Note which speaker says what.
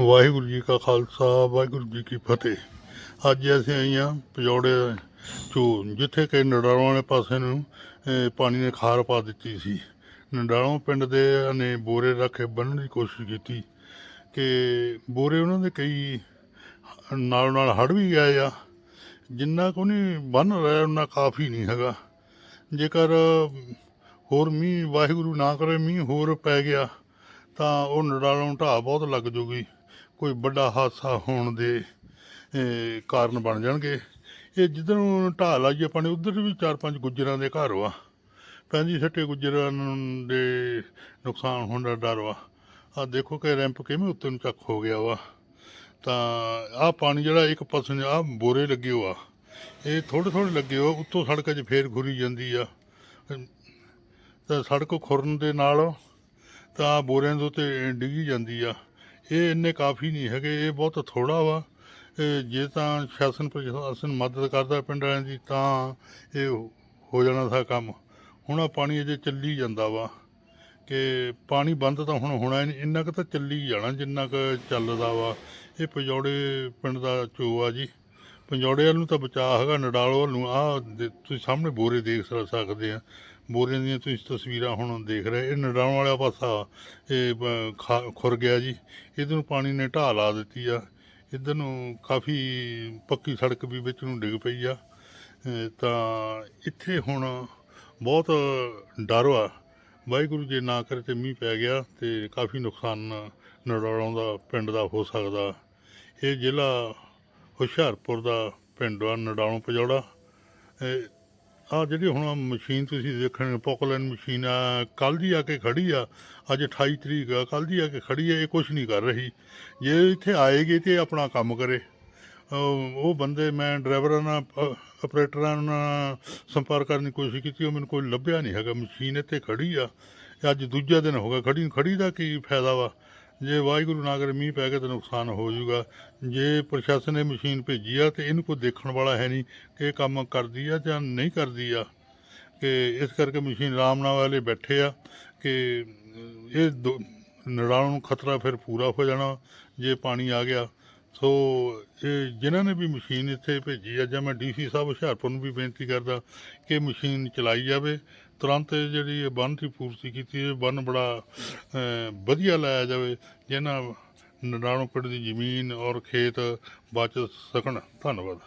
Speaker 1: ਵਾਹਿਗੁਰੂ ਜੀ ਕਾ ਖਾਲਸਾ, ਵਾਹਿਗੁਰੂ ਜੀ ਕੀ ਫਤਿਹ। ਅੱਜ ਅਸੀਂ ਆਏ ਹਾਂ ਪਜੌੜੇ ਚੋ ਜਿੱਥੇ ਕਿ ਨਡਾਲੋਂ ਵਾਲੇ ਪਾਸੇ ਨੂੰ ਪਾਣੀ ਨੇ ਖਾਰ ਪਾ ਦਿੱਤੀ ਸੀ। ਨਡਾਲੋਂ ਪਿੰਡ ਦੇ ਨੇ ਬੋਰੇ ਰੱਖ ਕੇ ਬੰਨ੍ਹਣ ਦੀ ਕੋਸ਼ਿਸ਼ ਕੀਤੀ ਕਿ ਬੋਰੇ ਉਹਨਾਂ ਦੇ ਕਈ ਨਾਲ ਨਾਲ ਹੜ ਵੀ ਗਏ ਆ। ਜਿੰਨਾ ਕੋ ਨਹੀਂ ਬੰਨ ਰਿਹਾ ਉਹਨਾਂ ਕਾਫੀ ਨਹੀਂ ਹੈਗਾ। ਜੇਕਰ ਹੋਰ ਮੀਂਹ, ਵਾਹਿਗੁਰੂ ਨਾ ਕਰੇ, ਮੀਂਹ ਹੋਰ ਪੈ ਗਿਆ, ਤਾਂ ਉਹ ਨਡਾਲੋਂ ਢਾਹ ਬਹੁਤ ਲੱਗ ਜੂਗੀ। ਕੋਈ ਵੱਡਾ ਹਾਦਸਾ ਹੋਣ ਦੇ ਕਾਰਨ ਬਣ ਜਾਣਗੇ। ਇਹ ਜਿੱਧਰ ਨੂੰ ਢਾਹ ਲਾਈਏ ਪਾਣੀ ਉਧਰ ਵੀ ਚਾਰ ਪੰਜ ਗੁੱਜਰਾਂ ਦੇ ਘਰ ਵਾ। ਪੈਂਦੀ ਛੱਟੇ ਗੁੱਜਰਾਂ ਨੂੰ ਦੇ ਨੁਕਸਾਨ ਹੋਣ ਦਾ ਡਰ ਵਾ। ਆ ਦੇਖੋ ਕਿ ਰੈਂਪ ਕਿਵੇਂ ਉੱਤੇ ਨੂੰ ਚੱਕ ਹੋ ਗਿਆ ਵਾ। ਤਾਂ ਆਹ ਪਾਣੀ ਜਿਹੜਾ ਇੱਕ ਪਾਸੇ ਆ ਬੋਰੇ ਲੱਗੇ ਹੋਆ ਇਹ ਥੋੜੇ ਥੋੜੇ ਲੱਗੇ ਹੋ ਉੱਤੋਂ ਸੜਕ 'ਚ ਫੇਰ ਘੁਰੀ ਜਾਂਦੀ ਆ। ਤਾਂ ਸੜਕ ਖੁਰਨ ਦੇ ਨਾਲ ਤਾਂ ਬੋਰਿਆਂ ਦੇ ਉੱਤੇ ਡਿੱਗੀ ਜਾਂਦੀ ਆ। ਇਹ ਇੰਨੇ ਕਾਫੀ ਨਹੀਂ ਹੈਗੇ, ਇਹ ਬਹੁਤ ਥੋੜਾ ਵਾ। ਇਹ ਜੇ ਤਾਂ ਸ਼ਾਸਨ ਪ੍ਰਸ਼ਾਸਨ ਮਦਦ ਕਰਦਾ ਪਿੰਡ ਵਾਲਿਆਂ ਦੀ, ਤਾਂ ਇਹ ਹੋ ਜਾਣਾ ਸੀ ਕੰਮ। ਹੁਣ ਆ ਪਾਣੀ ਅਜੇ ਚੱਲੀ ਜਾਂਦਾ ਵਾ ਕਿ ਪਾਣੀ ਬੰਦ ਤਾਂ ਹੁਣ ਹੋਣਾ ਨਹੀਂ, ਇੰਨਾ ਕੁ ਤਾਂ ਚੱਲੀ ਜਾਣਾ ਜਿੰਨਾ ਕੁ ਚੱਲਦਾ ਵਾ। ਇਹ ਪਜੌੜੇ ਪਿੰਡ ਦਾ ਚੋ ਆ ਜੀ। ਪੰਜੌੜੇ ਵੱਲ ਨੂੰ ਤਾਂ ਬਚਾਅ ਹੈਗਾ, ਨਡਾਲੋ ਵੱਲ ਨੂੰ ਆ ਤੁਸੀਂ ਸਾਹਮਣੇ ਬੋਰੇ ਦੇਖ ਸਕਦੇ ਆ। ਬੋਰਿਆਂ ਦੀਆਂ ਤੁਸੀਂ ਤਸਵੀਰਾਂ ਹੁਣ ਦੇਖ ਰਹੇ, ਇਹ ਨਡਾਉਣ ਵਾਲਾ ਪਾਸਾ, ਇਹ ਬ- ਖਾ- ਖੁਰ ਗਿਆ ਜੀ। ਇਧਰ ਨੂੰ ਪਾਣੀ ਨੇ ਢਾਹ ਲਾ ਦਿੱਤੀ ਆ। ਇਧਰ ਨੂੰ ਕਾਫੀ ਪੱਕੀ ਸੜਕ ਵੀ ਵਿੱਚ ਨੂੰ ਡਿੱਗ ਪਈ ਆ। ਤਾਂ ਇੱਥੇ ਹੁਣ ਬਹੁਤ ਡਰ ਆ। ਵਾਹਿਗੁਰੂ ਜੇ ਨਾ ਕਰੇ ਤੇ ਮੀਂਹ ਪੈ ਗਿਆ ਤੇ ਕਾਫੀ ਨੁਕਸਾਨ ਨੜੌਲੋਂ ਦਾ ਪਿੰਡ ਦਾ ਹੋ ਸਕਦਾ। ਇਹ ਜ਼ਿਲ੍ਹਾ ਹੁਸ਼ਿਆਰਪੁਰ ਦਾ ਪਿੰਡ ਆ ਨਡਾਉਂ ਪਜੌੜਾ ਆ ਜਿਹੜੀ ਹੁਣ ਮਸ਼ੀਨ ਤੁਸੀਂ ਦੇਖਣ ਪੋਕਲੈਨ ਮਸ਼ੀਨ ਆ ਕੱਲ ਦੀ ਆ ਕੇ ਖੜੀ ਆ, ਅੱਜ 28 ਤਰੀਕ ਆ ਕੱਲ ਦੀ ਆ ਕੇ ਖੜੀ ਆ, ਇਹ ਕੁਝ ਨਹੀਂ ਕਰ ਰਹੀ। ਜੇ ਇੱਥੇ ਆਏਗੀ ਤੇ ਆਪਣਾ ਕੰਮ ਕਰੇ। ਉਹ ਬੰਦੇ, ਮੈਂ ਡਰਾਈਵਰਾਂ ਨਾਲ ਆਪਰੇਟਰਾਂ ਨਾਲ ਸੰਪਰਕ ਕਰਨ ਦੀ ਕੋਸ਼ਿਸ਼ ਕੀਤੀ, ਉਹ ਮੈਨੂੰ ਕੋਈ ਲੱਭਿਆ ਨਹੀਂ ਹੈਗਾ। ਮਸ਼ੀਨ ਇੱਥੇ ਖੜੀ ਆ ਅੱਜ ਦੂਜਾ ਦਿਨ ਹੋ ਗਿਆ। ਖੜੀ ਨੂੰ ਖੜੀ ਦਾ ਕੀ ਫਾਇਦਾ ਵਾ? ਜੇ ਵਾਹਿਗੁਰੂ ਨਾ ਕਰੇ, ਮੀਂਹ ਪੈ ਗਿਆ ਤਾਂ ਨੁਕਸਾਨ ਹੋ ਜਾਊਗਾ। ਜੇ ਪ੍ਰਸ਼ਾਸਨ ਨੇ ਮਸ਼ੀਨ ਭੇਜੀ ਆ ਤੇ ਇਹਨੂੰ ਕੋਈ ਦੇਖਣ ਵਾਲਾ ਹੈ ਨਹੀਂ ਕਿ ਇਹ ਕੰਮ ਕਰਦੀ ਆ ਜਾਂ ਨਹੀਂ ਕਰਦੀ ਆ। ਕਿ ਇਸ ਕਰਕੇ ਮਸ਼ੀਨ ਆਰਾਮ ਨਾਲ ਵਾਲੇ ਬੈਠੇ ਆ ਕਿ ਇਹ ਦੋ- ਨੜਾਉਣ ਨੂੰ ਖਤਰਾ ਫਿਰ ਪੂਰਾ ਹੋ ਜਾਣਾ, ਜੇ ਪਾਣੀ ਆ ਗਿਆ। ਸੋ ਇਹ ਜਿਨ੍ਹਾਂ ਨੇ ਵੀ ਮਸ਼ੀਨ ਇੱਥੇ ਭੇਜੀ ਆ, ਜਾਂ ਮੈਂ ਡੀਸੀ ਸਾਹਿਬ ਹੁਸ਼ਿਆਰਪੁਰ ਨੂੰ ਵੀ ਬੇਨਤੀ ਕਰਦਾ ਕਿ ਮਸ਼ੀਨ ਚਲਾਈ ਜਾਵੇ ਤੁਰੰਤ ਜਿਹੜੀ ਇਹ ਬੰਨ ਦੀ ਪੂਰਤੀ ਕੀਤੀ ਇਹ ਬੰਨ ਬੜਾ ਵਧੀਆ ਲਾਇਆ ਜਾਵੇ ਜਿਹਨਾਂ ਨਡਾਣੋਂ ਪਿੰਡ ਦੀ ਜ਼ਮੀਨ ਔਰ ਖੇਤ ਬਚ ਸਕਣ। ਧੰਨਵਾਦ।